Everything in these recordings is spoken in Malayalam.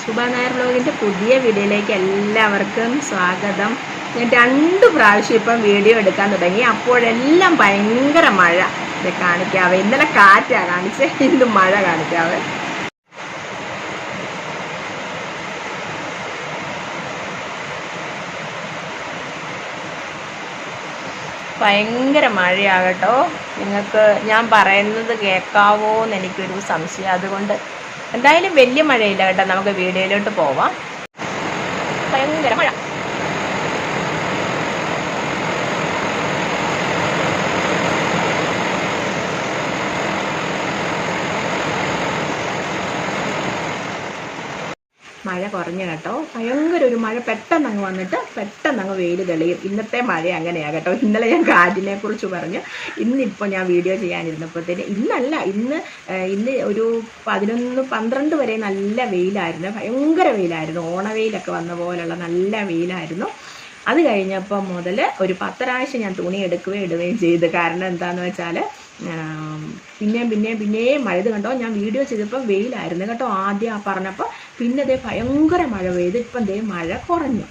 ശുഭ നായർ ബ്ലോഗിന്റെ പുതിയ വീഡിയോയിലേക്ക് എല്ലാവർക്കും സ്വാഗതം. ഞാൻ രണ്ട് പ്രാവശ്യം ഇപ്പം വീഡിയോ എടുക്കാൻ തുടങ്ങി. അപ്പോഴെല്ലാം ഭയങ്കര മഴ. ഇത് കാണിക്കാവേ. ഇന്നലെ കാറ്റാ കാണിച്ചേ. ഇന്ന് മഴ കാണിക്കാവേ. ഭയങ്കര മഴയാകട്ടോ. നിങ്ങൾക്ക് ഞാൻ പറയുന്നത് കേൾക്കാവോ എന്ന് എനിക്കൊരു സംശയം. അതുകൊണ്ട് എന്തായാലും വലിയ മഴയില്ല കേട്ടോ. നമുക്ക് വീഡിയോയിലോട്ട് പോവാം. ഭയങ്കര മഴ മഴ കുറഞ്ഞു കേട്ടോ. ഭയങ്കര ഒരു മഴ പെട്ടെന്ന് അങ്ങ് വന്നിട്ട് പെട്ടെന്ന് അങ്ങ് വെയിൽ തെളിയും. ഇന്നത്തെ മഴ അങ്ങനെയാണ് കേട്ടോ. ഇന്നലെ ഞാൻ കാറ്റിനെ കുറിച്ച് പറഞ്ഞു. ഇന്നിപ്പോൾ ഞാൻ വീഡിയോ ചെയ്യാനിരുന്നപ്പോഴത്തേന് ഇന്നല്ല ഇന്ന് ഇന്ന് ഒരു പതിനൊന്ന് പന്ത്രണ്ട് വരെ നല്ല വെയിലായിരുന്നു. ഭയങ്കര വെയിലായിരുന്നു. ഓണവെയിലൊക്കെ വന്ന പോലുള്ള നല്ല വെയിലായിരുന്നു. അത് കഴിഞ്ഞപ്പോൾ മുതൽ ഒരു പത്തരാഴ്ച ഞാൻ തുണി എടുക്കുകയും ഇടുകയും ചെയ്തു. കാരണം എന്താണെന്ന് വെച്ചാൽ പിന്നെയും പിന്നെയും പിന്നെയും മഴ കണ്ടോ? ഞാൻ വീഡിയോ ചെയ്തപ്പോൾ വെയിലായിരുന്നു കേട്ടോ ആദ്യം ആ പറഞ്ഞപ്പോൾ. പിന്നെ ദേ ഭയങ്കര മഴ പെയ്ത് ഇപ്പം ദേ മഴ കുറഞ്ഞു.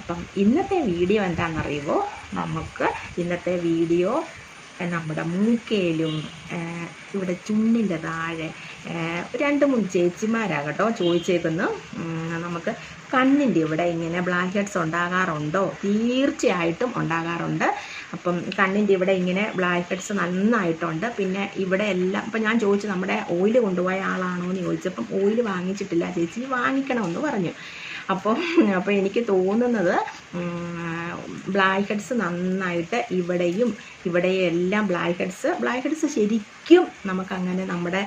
അപ്പം ഇന്നത്തെ വീഡിയോ എന്താണെന്നറിയുമോ നമുക്ക് ഇന്നത്തെ വീഡിയോ നമ്മുടെ മൂക്കയിലും ഇവിടെ ചുണ്ടിന്റെ താഴെ രണ്ട് മൂന്ന് ചേച്ചിമാരാകട്ടോ ചോദിച്ചേക്കുന്നു നമുക്ക് കണ്ണിന്റെ ഇവിടെ ഇങ്ങനെ ബ്ലാക്ക് ഹെഡ്സ് ഉണ്ടാകാറുണ്ടോ? തീർച്ചയായിട്ടും ഉണ്ടാകാറുണ്ട്. അപ്പം കണ്ണിന്റെ ഇവിടെ ഇങ്ങനെ ബ്ലാക്ക് ഹെഡ്സ് നന്നായിട്ടുണ്ട്. പിന്നെ ഇവിടെ എല്ലാം ഇപ്പം ഞാൻ ചോദിച്ചു നമ്മുടെ ഓയിൽ കൊണ്ടുപോയ ആളാണോ എന്ന് ചോദിച്ചപ്പം ഓയിൽ വാങ്ങിച്ചിട്ടില്ല ചേച്ചി വാങ്ങിക്കണമെന്ന് പറഞ്ഞു. അപ്പോൾ അപ്പോൾ എനിക്ക് തോന്നുന്നത് ബ്ലാക്ക് ഹെഡ്സ് നന്നായിട്ട് ഇവിടെയും ഇവിടെയും എല്ലാം ബ്ലാക്ക് ഹെഡ്സ് ബ്ലാക്ക് ഹെഡ്സ് ശരിക്കും നമുക്കങ്ങനെ നമ്മുടെ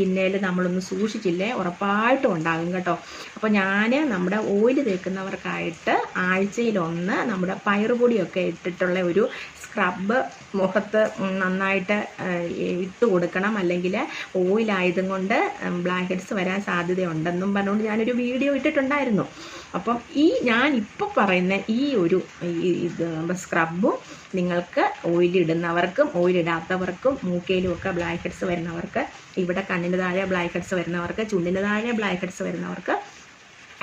സ്കിന്നേൽ നമ്മളൊന്ന് സൂക്ഷിച്ചില്ലേ? ഉറപ്പായിട്ടും ഉണ്ടാകും കേട്ടോ. അപ്പോൾ ഞാൻ നമ്മുടെ ഓയിൽ തേക്കുന്നവർക്കായിട്ട് ആഴ്ചയിലൊന്ന് നമ്മുടെ പയറുപൊടിയൊക്കെ ഇട്ടിട്ടുള്ള ഒരു സ്ക്രബ് മുഖത്ത് നന്നായിട്ട് ഇട്ട് കൊടുക്കണം. അല്ലെങ്കിൽ ഓയിലായതും കൊണ്ട് ബ്ലാക്ക് ഹെഡ്സ് വരാൻ സാധ്യതയുണ്ടെന്നും പറഞ്ഞുകൊണ്ട് ഞാനൊരു വീഡിയോ ഇട്ടിട്ടുണ്ടായിരുന്നു. അപ്പം ഈ ഞാൻ ഇപ്പോൾ പറയുന്ന ഈ ഒരു ഇത് സ്ക്രബും നിങ്ങൾക്ക് ഓയിലിടുന്നവർക്കും ഓയിലിടാത്തവർക്കും മൂക്കയിലും ഒക്കെ ബ്ലാക്ക് ഹെഡ്സ് വരുന്നവർക്ക് ഇവിടെ കണ്ണിന്റെ താഴെ ബ്ലാക്ക് ഹെഡ്സ് വരുന്നവർക്ക് ചുണ്ടിന്റെ താഴെ ബ്ലാക്ക് ഹെഡ്സ് വരുന്നവർക്ക്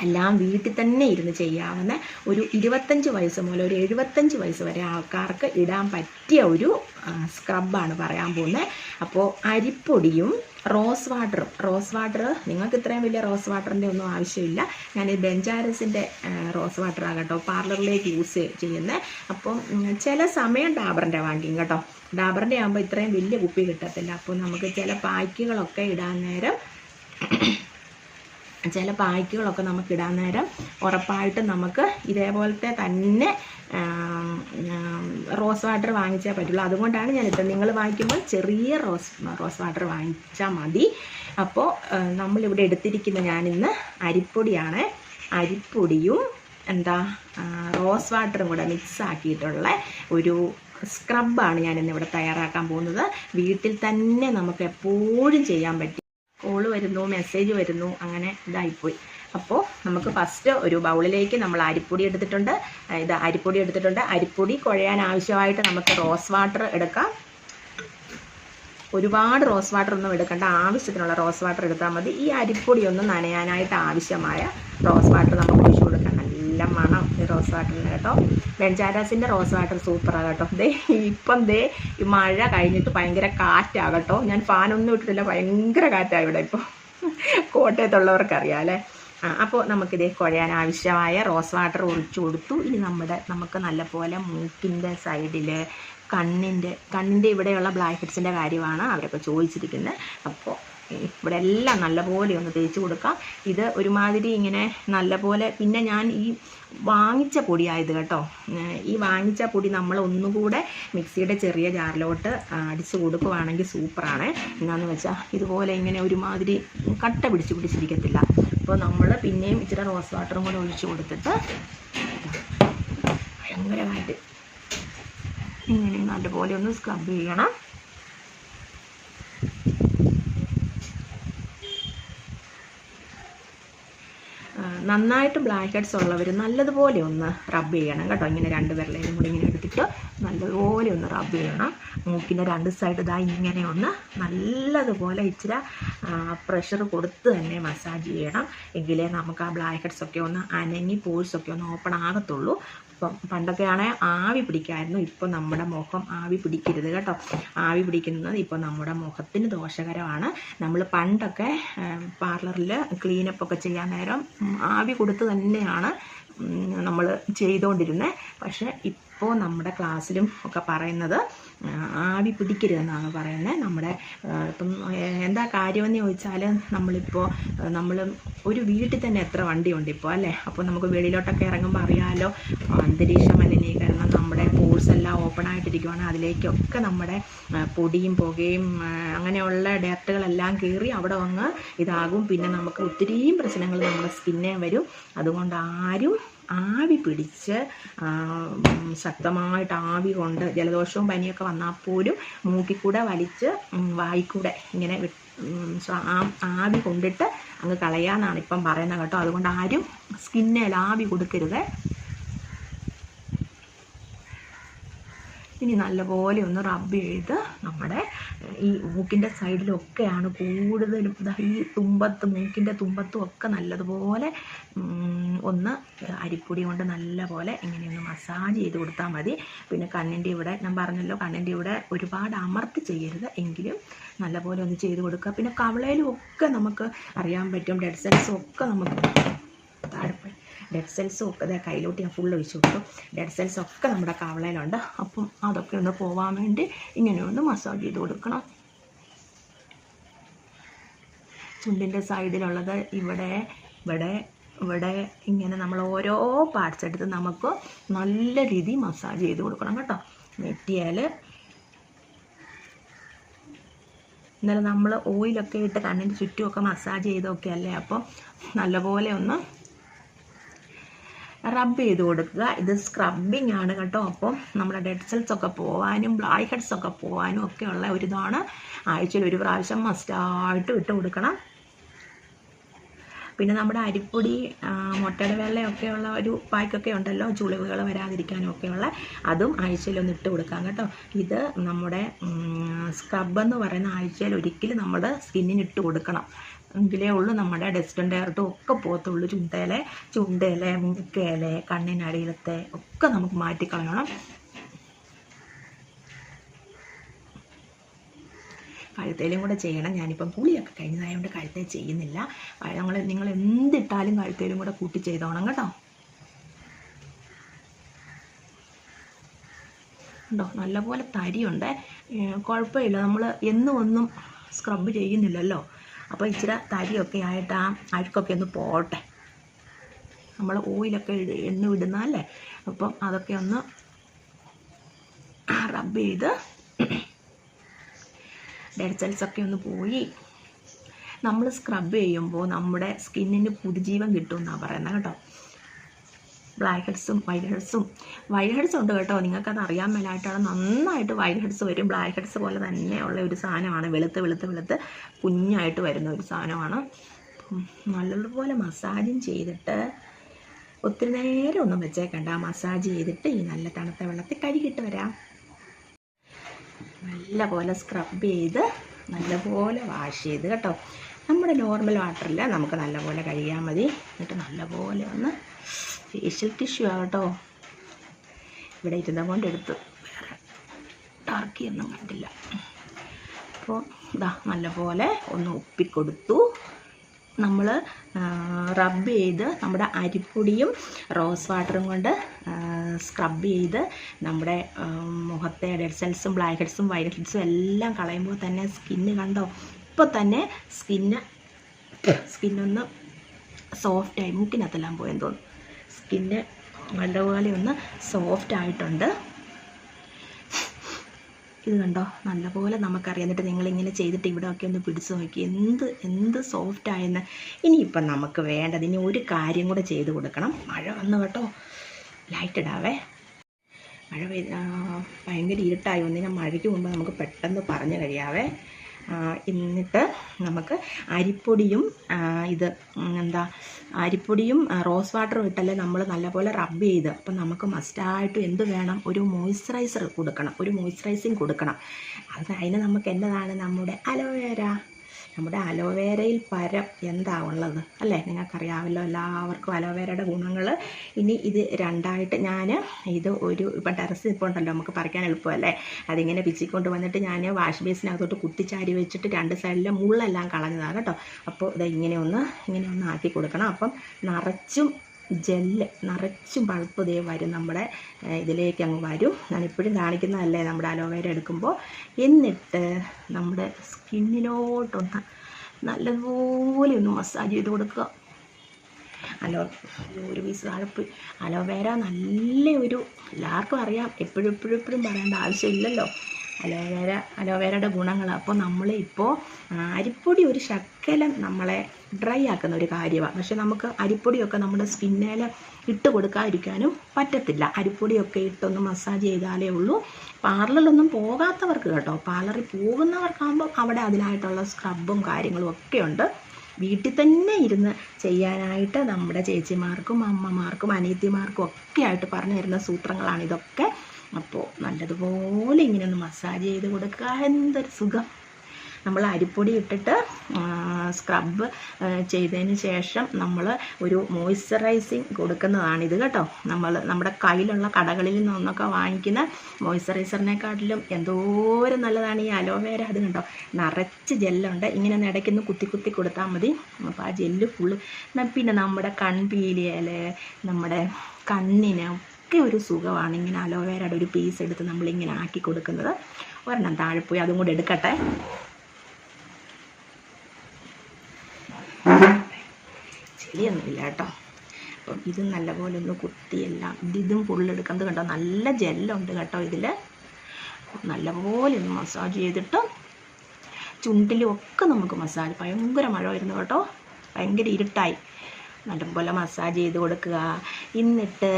എല്ലാം വീട്ടിൽ തന്നെ ഇരുന്ന് ചെയ്യാവുന്ന ഒരു ഇരുപത്തഞ്ച് വയസ്സ് മുതൽ ഒരു എഴുപത്തഞ്ച് വയസ്സ് വരെ ആൾക്കാർക്ക് ഇടാൻ പറ്റിയ ഒരു സ്ക്രബാണ് പറയാൻ പോകുന്നത്. അപ്പോൾ അരിപ്പൊടിയും റോസ് വാട്ടറും. റോസ് വാട്ടർ നിങ്ങൾക്ക് ഇത്രയും വലിയ റോസ് വാട്ടറിന്റെ ഒന്നും ആവശ്യമില്ല. ഞാൻ ഈ ബെഞ്ചാരസിന്റെ റോസ് വാട്ടറാണ് കേട്ടോ പാർലറിലേക്ക് യൂസ് ചെയ്യുന്നത്. അപ്പം ചില സമയം ഡാബറിന്റെ വാങ്ങിക്കും കേട്ടോ. ഡാബറിന്റെ ആകുമ്പോൾ ഇത്രയും വലിയ കുപ്പി കിട്ടത്തില്ല. അപ്പോൾ നമുക്ക് ചില പായ്ക്കുകളൊക്കെ ഇടാൻ നേരം ചില പായ്ക്കുകളൊക്കെ നമുക്ക് ഇടാൻ നേരം ഉറപ്പായിട്ടും നമുക്ക് ഇതേപോലത്തെ തന്നെ റോസ് വാട്ടർ വാങ്ങിച്ചാൽ പറ്റുള്ളൂ. അതുകൊണ്ടാണ് ഞാൻ ഇട്ടത്. നിങ്ങൾ വാങ്ങിക്കുമ്പോൾ ചെറിയ റോസ് റോസ് വാട്ടർ വാങ്ങിച്ചാൽ മതി. അപ്പോൾ നമ്മളിവിടെ എടുത്തിരിക്കുന്ന ഞാനിന്ന് അരിപ്പൊടിയാണ്. അരിപ്പൊടിയും എന്താ റോസ് വാട്ടറും കൂടെ മിക്സ് ആക്കിയിട്ടുള്ള ഒരു സ്ക്രബാണ് ഞാനിന്ന് ഇവിടെ തയ്യാറാക്കാൻ പോകുന്നത്. വീട്ടിൽ തന്നെ നമുക്ക് എപ്പോഴും ചെയ്യാൻ പറ്റും കോൾ വരുന്നു മെസ്സേജ് വരുന്നു അങ്ങനെ ഇതായിപ്പോയി. അപ്പോൾ നമുക്ക് ഫസ്റ്റ് ഒരു ബൗളിലേക്ക് നമ്മൾ അരിപ്പൊടി എടുത്തിട്ടുണ്ട്. ഇത് അരിപ്പൊടി എടുത്തിട്ടുണ്ട്. അരിപ്പൊടി കുഴയാൻ ആവശ്യമായിട്ട് നമുക്ക് റോസ് വാട്ടർ എടുക്കാം. ഒരുപാട് റോസ് വാട്ടർ ഒന്നും എടുക്കേണ്ട. ആവശ്യത്തിനുള്ള റോസ് വാട്ടർ എടുത്താൽ മതി. ഈ അരിപ്പൊടി ഒന്ന് നനയാനായിട്ട് ആവശ്യമായ റോസ് വാട്ടർ നമുക്ക് നല്ല മണം ഈ റോസ് വാട്ടറിന് കേട്ടോ. ബെഞ്ചാരാസിന്റെ റോസ് വാട്ടർ സൂപ്പറാണ് കേട്ടോ. ദേ ഇപ്പം ദേ ഈ മഴ കഴിഞ്ഞിട്ട് ഭയങ്കര കാറ്റാകട്ടോ. ഞാൻ ഫാനൊന്നും ഇട്ടിട്ടില്ല ഭയങ്കര കാറ്റാണ് ഇവിടെ ഇപ്പോൾ കോട്ടയത്തുള്ളവർക്കറിയാം അല്ലേ? ആ അപ്പോൾ നമുക്കിത് കുഴയാൻ ആവശ്യമായ റോസ് വാട്ടർ ഒഴിച്ചു കൊടുത്തു. ഇനി നമ്മുടെ നമുക്ക് നല്ലപോലെ മൂക്കിന്റെ സൈഡിൽ കണ്ണിന്റെ കണ്ണിന്റെ ഇവിടെയുള്ള ബ്ലാക്ക് ഹെഡ്സിന്റെ കാര്യമാണ് അവരൊക്കെ ചോദിച്ചിരിക്കുന്നത്. അപ്പോൾ ഇവിടെ എല്ലാം നല്ലപോലെ ഒന്ന് തേച്ച് കൊടുക്കാം. ഇത് ഒരുമാതിരി ഇങ്ങനെ നല്ലപോലെ പിന്നെ ഞാൻ ഈ വാങ്ങിച്ച പൊടിയായത് കേട്ടോ. ഈ വാങ്ങിച്ച പൊടി നമ്മൾ ഒന്നുകൂടെ മിക്സിയുടെ ചെറിയ ജാറിലോട്ട് അടിച്ച് കൊടുക്കുവാണെങ്കിൽ സൂപ്പറാണ്. എന്നാന്ന് വെച്ചാൽ ഇതുപോലെ ഇങ്ങനെ ഒരുമാതിരി കട്ട പിടിച്ച് പിടിച്ചിരിക്കത്തില്ല. അപ്പോൾ നമ്മൾ പിന്നെയും ഇച്ചിരി റോസ് വാട്ടറും കൂടെ ഒഴിച്ച് കൊടുത്തിട്ട് ഭയങ്കരമായിട്ട് ഇങ്ങനെ നല്ലപോലെ ഒന്ന് സ്ക്രബ് ചെയ്യണം ആ, നന്നായിട്ട് ബ്ലാക്ക് ഹെഡ്സ് ഉള്ളവർ നല്ലതുപോലെ ഒന്ന് റബ്ബ് ചെയ്യണം കേട്ടോ. ഇങ്ങനെ രണ്ട് വിരലേലും കൂടി ഇങ്ങനെ എടുത്തിട്ട് നല്ലതുപോലെ ഒന്ന് റബ്ബ് ചെയ്യണം. മൂക്കിന്റെ രണ്ട് സൈഡ് ഇതാ ഇങ്ങനെ ഒന്ന് നല്ലതുപോലെ ഇച്ചിരി പ്രഷർ കൊടുത്ത് തന്നെ മസാജ് ചെയ്യണം. എങ്കിലേ നമുക്ക് ആ ബ്ലാക്ക് ഹെഡ്സ് ഒക്കെ ഒന്ന് അനങ്ങി പോഴ്സ് ഒക്കെ ഒന്ന് ഓപ്പൺ ആകത്തുള്ളൂ. ഇപ്പം പണ്ടൊക്കെ ആണെങ്കിൽ ആവി പിടിക്കായിരുന്നു. ഇപ്പോൾ നമ്മുടെ മുഖം ആവി പിടിക്കരുത് കേട്ടോ. ആവി പിടിക്കുന്നത് ഇപ്പോൾ നമ്മുടെ മുഖത്തിന് ദോഷകരമാണ്. നമ്മൾ പണ്ടൊക്കെ പാർലറിൽ ക്ലീനപ്പ് ഒക്കെ ചെയ്യാൻ നേരം ആവി കൊടുത്ത് തന്നെയാണ് നമ്മൾ ചെയ്തുകൊണ്ടിരുന്നത് പക്ഷേ ഇപ്പോൾ നമ്മുടെ ക്ലാസ്സിലും ഒക്കെ പറയുന്നത് ആവി പിടിക്കരുതെന്നാണ് പറയുന്നത് നമ്മുടെ ഇപ്പം എന്താ കാര്യമെന്ന് ചോദിച്ചാൽ നമ്മളിപ്പോൾ നമ്മൾ ഒരു വീട്ടിൽ തന്നെ എത്ര വണ്ടിയുണ്ട് ഇപ്പോൾ അല്ലേ? അപ്പോൾ നമുക്ക് വെളിയിലോട്ടൊക്കെ ഇറങ്ങുമ്പോൾ അറിയാമല്ലോ അന്തരീക്ഷ മലിനീകരണം നമ്മുടെ പോഴ്സ് എല്ലാം ഓപ്പൺ ആയിട്ടിരിക്കുവാണ്. അതിലേക്കൊക്കെ നമ്മുടെ പൊടിയും പുകയും അങ്ങനെയുള്ള ഡേർട്ടുകളെല്ലാം കയറി അവിടെ വന്ന് ഇതാകും. പിന്നെ നമുക്ക് ഒത്തിരിയും പ്രശ്നങ്ങൾ നമ്മുടെ സ്കിന്നെ വരും. അതുകൊണ്ട് ആരും ആവി പിടിച്ച് ശക്തമായിട്ട് ആവി കൊണ്ട് ജലദോഷവും പനിയൊക്കെ വന്നാൽ പോലും മൂക്കിൽ കൂടെ വലിച്ച് വായിക്കൂടെ ഇങ്ങനെ ആവി കൊണ്ടിട്ട് അങ്ങ് കളയാന്നാണ് ഇപ്പം പറയുന്നത് കേട്ടോ. അതുകൊണ്ട് ആരും സ്കിന്നിൽ ആവി കൊടുക്കരുത്. ഇനി നല്ലപോലെ ഒന്ന് റബ്ബ് ചെയ്ത് നമ്മുടെ ഈ മൂക്കിന്റെ സൈഡിലൊക്കെയാണ് കൂടുതലും ഈ തുമ്പത്ത് മൂക്കിന്റെ തുമ്പത്തും ഒക്കെ നല്ലതുപോലെ ഒന്ന് അരിപ്പൊടി കൊണ്ട് നല്ലപോലെ ഇങ്ങനെ ഒന്ന് മസാജ് ചെയ്ത് കൊടുത്താൽ മതി. പിന്നെ കണ്ണിന്റെ ഇവിടെ ഞാൻ പറഞ്ഞല്ലോ കണ്ണിന്റെ ഇവിടെ ഒരുപാട് അമർത്തി ചെയ്യരുത്. എങ്കിലും നല്ലപോലെ ഒന്ന് ചെയ്ത് കൊടുക്കുക. പിന്നെ കവളയിലും ഒക്കെ നമുക്ക് അറിയാൻ പറ്റും ഡെഡ് സെൽസും ഒക്കെ നമുക്ക് ഡെഡ് സെൽസും ഒക്കെ ഇതാ കയ്യിലോട്ട് ഞാൻ ഫുൾ ഒഴിച്ചു കൊടുത്തു. ഡെഡ് സെൽസ് ഒക്കെ നമ്മുടെ കവളയിലുണ്ട്. അപ്പം അതൊക്കെ ഒന്ന് പോവാൻ വേണ്ടി ഇങ്ങനെ ഒന്ന് മസാജ് ചെയ്ത് കൊടുക്കണം. ചുണ്ടിന്റെ സൈഡിലുള്ളത് ഇവിടെ ഇവിടെ ഇവിടെ ഇങ്ങനെ നമ്മൾ ഓരോ പാർട്സ് എടുത്ത് നമുക്ക് നല്ല രീതിയിൽ മസാജ് ചെയ്ത് കൊടുക്കണം കേട്ടോ. നെറ്റിയാൽ. ഇന്നലെ നമ്മൾ ഓയിലൊക്കെ ഇട്ട് കണ്ണിന്റെ ചുറ്റുമൊക്കെ മസാജ് ചെയ്തൊക്കെ അല്ലേ? അപ്പോൾ നല്ലപോലെ ഒന്ന് റബ്ബ് ചെയ്ത് കൊടുക്കുക. ഇത് സ്ക്രബിങ് ആണ് കേട്ടോ. അപ്പം നമ്മുടെ ഡെഡ് സെൽസ് ഒക്കെ പോകാനും ബ്ലായ് ഹെഡ്സ് ഒക്കെ പോകാനും ഒക്കെ ഉള്ള ഒരു ഇതാണ് ആഴ്ചയിൽ ഒരു പ്രാവശ്യം മസ്റ്റായിട്ട് ഇട്ട് കൊടുക്കണം. പിന്നെ നമ്മുടെ അരിപ്പൊടി മുട്ടയുടെ വെള്ളയൊക്കെയുള്ള ഒരു പായ്ക്കൊക്കെ ഉണ്ടല്ലോ. ചുളിവുകൾ വരാതിരിക്കാനും ഒക്കെയുള്ള അതും ആഴ്ചയിൽ ഒന്ന് ഇട്ട് കൊടുക്കാം കേട്ടോ. ഇത് നമ്മുടെ സ്ക്രബ് എന്ന് പറയുന്ന ആഴ്ചയിൽ ഒരിക്കലും നമ്മുടെ സ്കിന്നിന് ഇട്ട് കൊടുക്കണം. എങ്കിലേ ഉള്ളൂ നമ്മുടെ ഡസ്റ്റും ഡയറക്റ്റും ഒക്കെ പോകത്തുള്ളൂ. ചുണ്ടയിലെ ചുണ്ടയിലെ മൂക്കയിലെ കണ്ണിനടിയിലത്തെ ഒക്കെ നമുക്ക് മാറ്റിക്കളയണം കഴുത്തേലും കൂടെ ചെയ്യണം. ഞാനിപ്പം കുളിയൊക്കെ കഴിഞ്ഞതായതുകൊണ്ട് കഴുത്തേ ചെയ്യുന്നില്ല. ഞങ്ങൾ നിങ്ങൾ എന്തിട്ടാലും കഴുത്തേലും കൂടെ കൂട്ടി ചെയ്തോണം കേട്ടോ. ഉണ്ടോ? നല്ലപോലെ തരിയുണ്ട്. കുഴപ്പമില്ല. നമ്മൾ എന്നും ഒന്നും സ്ക്രബ് ചെയ്യുന്നില്ലല്ലോ. അപ്പോൾ ഇച്ചിരി തരിയൊക്കെ ആയിട്ട് ആ അഴുക്കൊക്കെ ഒന്ന് പോട്ടെ. നമ്മൾ ഓയിലൊക്കെ എണ്ണ ഇടുന്നതല്ലേ അപ്പം അതൊക്കെ ഒന്ന് റബ്ബ് ചെയ്ത് ഡെഡ് സെൽസ് ഒക്കെ ഒന്ന് പോയി. നമ്മൾ സ്ക്രബ് ചെയ്യുമ്പോൾ നമ്മുടെ സ്കിന്നിന് പുതുജീവൻ കിട്ടും എന്നാണ് പറയുന്നത് കേട്ടോ. ബ്ലാക്ക് ഹെഡ്സും വൈറ്റ് ഹെഡ്സും വൈറ്റ് ഹെഡ്സ് ഉണ്ട് കേട്ടോ. നിങ്ങൾക്കത് അറിയാൻ മേലായിട്ടാണ് നന്നായിട്ട് വൈറ്റ് ഹെഡ്സ് വരും. ബ്ലാക്ക് ഹെഡ്സ് പോലെ തന്നെയുള്ള ഒരു സാധനമാണ് വെളുത്ത് വെളുത്ത് വെളുത്ത്. കുഞ്ഞായിട്ട് വരുന്ന ഒരു സാധനമാണ്. നല്ലതുപോലെ മസാജും ചെയ്തിട്ട് ഒത്തിരി നേരം ഒന്നും വെച്ചേക്കണ്ട. മസാജ് ചെയ്തിട്ട് ഈ നല്ല തണുത്ത വെള്ളത്തിൽ കഴുകിയിട്ട് വരാം. നല്ലപോലെ സ്ക്രബ് ചെയ്ത് നല്ലപോലെ വാഷ് ചെയ്ത് കേട്ടോ. നമ്മുടെ നോർമൽ വാട്ടറിൽ നമുക്ക് നല്ലപോലെ കഴുകിയാൽ മതി. എന്നിട്ട് നല്ലപോലെ ഒന്ന് ഫേഷ്യൽ ടിഷ്യൂ ആകട്ടോ ഇവിടെ ഇരുന്ന കൊണ്ട് എടുത്ത് വേറെ ടർക്കിയൊന്നും കണ്ടില്ല. അപ്പോൾ ഇതാ നല്ലപോലെ ഒന്ന് ഉപ്പിക്കൊടുത്തു. നമ്മൾ റബ്ബ് ചെയ്ത് നമ്മുടെ അരിപ്പൊടിയും റോസ് വാട്ടറും കൊണ്ട് സ്ക്രബ് ചെയ്ത് നമ്മുടെ മുഖത്തെ ഡെഡ് സെൽസും ബ്ലാക്ക് ഹെഡ്സും വൈറ്റ് ഹെഡ്സും എല്ലാം കളയുമ്പോൾ തന്നെ സ്കിന്ന് കണ്ടോ? ഇപ്പോൾ തന്നെ സ്കിന്ന് സ്കിന്നൊന്ന് സോഫ്റ്റായി മൂക്കിനകത്തെല്ലാം പോയെന്ന് തോന്നുന്നു. സ്കിന്ന് നല്ലപോലെ ഒന്ന് സോഫ്റ്റ് ആയിട്ടുണ്ട്. ഇത് കണ്ടോ നല്ലപോലെ നമുക്കറിയാം. എന്നിട്ട് നിങ്ങളിങ്ങനെ ചെയ്തിട്ട് ഇവിടെയൊക്കെ ഒന്ന് പിടിച്ചു നോക്കി. എന്ത് എന്ത് സോഫ്റ്റ് ആയെന്ന്. ഇനിയിപ്പം നമുക്ക് വേണ്ടത് ഇനി ഒരു കാര്യം കൂടെ ചെയ്ത് കൊടുക്കണം. മഴ വന്നു കേട്ടോ. ലൈറ്റ് ഇടാവേ. മഴ പെയ്ത് ഭയങ്കര ഇരുട്ടായി. ഒന്നിനെ മഴയ്ക്ക് മുമ്പ് നമുക്ക് പെട്ടെന്ന് പറഞ്ഞു കഴിയാവേ. എന്നിട്ട് നമുക്ക് അരിപ്പൊടിയും ഇത് എന്താ അരിപ്പൊടിയും റോസ് വാട്ടറും ഇട്ടല്ലേ നമ്മൾ നല്ലപോലെ റബ്ബ് ചെയ്ത്. അപ്പം നമുക്ക് മസ്റ്റായിട്ട് എന്ത് വേണം? ഒരു മോയ്സ്ചറൈസർ കൊടുക്കണം. ഒരു മോയ്സ്ചറൈസിങ് കൊടുക്കണം. അത് അതിന് നമുക്ക് എന്നതാണ് നമ്മുടെ അലോവേര നമ്മുടെ അലോവേരയിൽ പരം എന്താ ഉള്ളത് അല്ലേ? നിങ്ങൾക്കറിയാമല്ലോ എല്ലാവർക്കും അലോവേരയുടെ ഗുണങ്ങൾ ഇനി ഇത് രണ്ടായിട്ട് ഞാൻ ഇത് ഒരു ഇപ്പം ടെറസ് ഇപ്പോൾ ഉണ്ടല്ലോ നമുക്ക് പറിക്കാൻ എളുപ്പമല്ലേ? അതിങ്ങനെ പിച്ചിക്കൊണ്ട് വന്നിട്ട് ഞാൻ വാഷ് ബേസിനകത്തോട്ട് കുത്തിച്ചാരി വെച്ചിട്ട് രണ്ട് സൈഡിലെ മുള്ളെല്ലാം കളഞ്ഞതാണ് കേട്ടോ. അപ്പോൾ ഇത് ഇങ്ങനെ ഒന്ന് ഇങ്ങനെ ഒന്ന് ആക്കി കൊടുക്കണം. അപ്പം നിറച്ചും ജെല്ല് നിറച്ചും പഴുപ്പ് ദേ വരും നമ്മുടെ ഇതിലേക്ക് അങ്ങ് വരും. ഞാൻ ഇപ്പോഴും കാണിക്കുന്നതല്ലേ നമ്മുടെ അലോവേര എടുക്കുമ്പോൾ. എന്നിട്ട് നമ്മുടെ സ്കിന്നിലോട്ടൊന്ന് നല്ലതുപോലെ ഒന്ന് മസാജ് ചെയ്ത് കൊടുക്കുക. അലോ ഒരു പീസ് താഴെപ്പ് അലോവേര നല്ല ഒരു എല്ലാവർക്കും അറിയാം. എപ്പോഴും എപ്പോഴും എപ്പോഴും പറയേണ്ട ആവശ്യമില്ലല്ലോ. അലോവേര അലോവേരയുടെ ഗുണങ്ങൾ അപ്പോൾ ഇപ്പോൾ അരിപ്പൊടി ഒരു ശക്കലം നമ്മളെ ഡ്രൈ ആക്കുന്ന ഒരു കാര്യമാണ് പക്ഷെ നമുക്ക് അരിപ്പൊടിയൊക്കെ നമ്മുടെ സ്കിന്നിൽ ഇട്ട് കൊടുക്കാതിരിക്കാനും പറ്റത്തില്ല. അരിപ്പൊടിയൊക്കെ ഇട്ടൊന്ന് മസാജ് ചെയ്താലേ ഉള്ളൂ. പാർലറിലൊന്നും പോകാത്തവർക്ക് കേട്ടോ പാർലറിൽ പോകുന്നവർക്കാകുമ്പോൾ അവിടെ അതിനായിട്ടുള്ള സ്ക്രബും കാര്യങ്ങളും ഒക്കെ ഉണ്ട്. വീട്ടിൽ തന്നെ ഇരുന്ന് ചെയ്യാനായിട്ട് നമ്മുടെ ചേച്ചിമാർക്കും അമ്മമാർക്കും അനിയത്തിമാർക്കും ഒക്കെ ആയിട്ട് പറഞ്ഞു തരുന്ന സൂത്രങ്ങളാണ് ഇതൊക്കെ. അപ്പോൾ നല്ലതുപോലെ ഇങ്ങനെ ഒന്ന് മസാജ് ചെയ്ത് കൊടുക്കുക. എന്തൊരു സുഖം. നമ്മൾ അരിപ്പൊടി ഇട്ടിട്ട് സ്ക്രബ് ചെയ്തതിന് ശേഷം നമ്മൾ ഒരു മോയ്സ്ചറൈസിങ് ഇത് കേട്ടോ. നമ്മൾ നമ്മുടെ കയ്യിലുള്ള കടകളിൽ നിന്നൊക്കെ വാങ്ങിക്കുന്ന മോയ്സ്ചറൈസറിനെക്കാട്ടിലും എന്തോരം നല്ലതാണ് ഈ അലോവേര അത് കണ്ടോ? നിറച്ച് ജെല്ലുണ്ട്. ഇങ്ങനെ ഇടയ്ക്കൊന്ന് കുത്തി കുത്തി കൊടുത്താൽ മതി. അപ്പോൾ ആ ജെല്ല് ഫുള്ള് പിന്നെ നമ്മുടെ കൺപീലിയൽ നമ്മുടെ കണ്ണിന് ഒക്കെ ഒരു സുഖമാണ്. ഇങ്ങനെ അലോവേരയുടെ ഒരു പീസ് എടുത്ത് നമ്മളിങ്ങനെ ആക്കി കൊടുക്കുന്നത്. ഒരെണ്ണം താഴെ പോയി അതും കൂടെ എടുക്കട്ടെ. ചെളിയൊന്നുമില്ല കേട്ടോ. അപ്പം ഇത് നല്ലപോലെ ഒന്ന് കുത്തിയെല്ലാം ഇതും പുള്ളെടുക്കുന്നത് കേട്ടോ നല്ല ജെല്ലുണ്ട് കേട്ടോ ഇതിൽ നല്ലപോലെ ഒന്ന് മസാജ് ചെയ്തിട്ട് ചുണ്ടിലും ഒക്കെ നമുക്ക് മസാജ് ഭയങ്കര മഴ വരുന്നു കേട്ടോ. ഭയങ്കര ഇരുട്ടായി. നല്ലപോലെ മസാജ് ചെയ്ത് കൊടുക്കുക. എന്നിട്ട്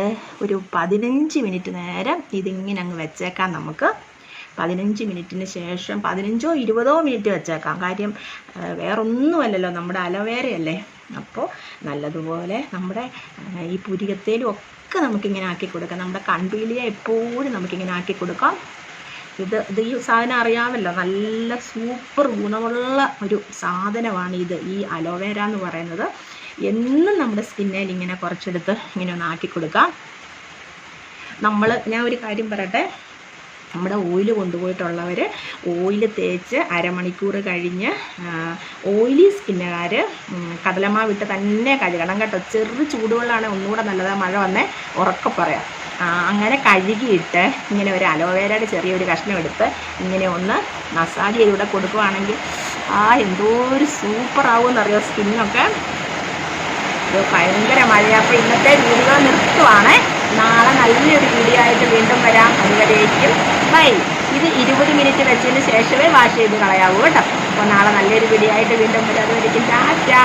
ഒരു പതിനഞ്ച് മിനിറ്റ് നേരം ഇതിങ്ങനെ അങ്ങ് വെച്ചേക്കാം നമുക്ക്. പതിനഞ്ച് മിനിറ്റിന് ശേഷം പതിനഞ്ചോ ഇരുപതോ മിനിറ്റ് വെച്ചേക്കാം. കാര്യം വേറെ വേറൊന്നുമല്ലല്ലോ നമ്മുടെ അലവേരയല്ലേ? അപ്പോൾ നല്ലതുപോലെ നമ്മുടെ ഈ പുരികത്തേലും ഒക്കെ നമുക്കിങ്ങനെ ആക്കി കൊടുക്കാം. നമ്മുടെ കൺപീലിയെ എപ്പോഴും നമുക്കിങ്ങനെ ആക്കി കൊടുക്കാം. ഇത് ഇത് ഈ സാധനം അറിയാമല്ലോ നല്ല സൂപ്പർ ഗുണമുള്ള ഒരു സാധനമാണ് ഇത് ഈ അലോവേര എന്ന് പറയുന്നത്. എന്നും നമ്മുടെ സ്കിന്നിൽ ഇങ്ങനെ കുറച്ചെടുത്ത് ഇങ്ങനെ ഒന്ന് ആക്കി കൊടുക്കാം. നമ്മൾ ഞാൻ ഒരു കാര്യം പറയട്ടെ? നമ്മുടെ ഓയിൽ കൊണ്ടുപോയിട്ടുള്ളവർ ഓയിൽ തേച്ച് അരമണിക്കൂർ കഴിഞ്ഞ് ഓയിലി സ്കിന്നുകാർ കടലമാവിട്ട് തന്നെ കഴുകണം കേട്ടോ. ചെറു ചൂടുവെള്ളമാണ് ഒന്നുകൂടെ നല്ലത് മഴ വന്നേ ഉറക്കെ പറയാം. അങ്ങനെ കഴുകിയിട്ട് ഇങ്ങനെ ഒരു അലോവേരയുടെ ചെറിയൊരു കഷ്ണം എടുത്ത് ഇങ്ങനെ ഒന്ന് മസാജ് ചെയ്തുകൂടെ കൊടുക്കുവാണെങ്കിൽ ആ എന്തോ ഒരു സൂപ്പറാവും ആവുമെന്നറിയോ സ്കിന്നൊക്കെ ഇത് ഭയങ്കര മഴയാണ് അപ്പോൾ ഇന്നത്തെ വീഡിയോ നിർത്തുവാണ്. നാളെ നല്ലൊരു വീഡിയോ ആയിട്ട് വീണ്ടും വരാം. അതുവരേക്കും ബൈ. ഇത് ഇരുപത് മിനിറ്റ് വെച്ചതിന് ശേഷമേ വാഷ് ചെയ്ത് കളയാവൂ കേട്ടോ. അപ്പോൾ നാളെ നല്ലൊരു വീഡിയോ ആയിട്ട് വീണ്ടും വരാം. അതുവരേക്കും ടാറ്റാ.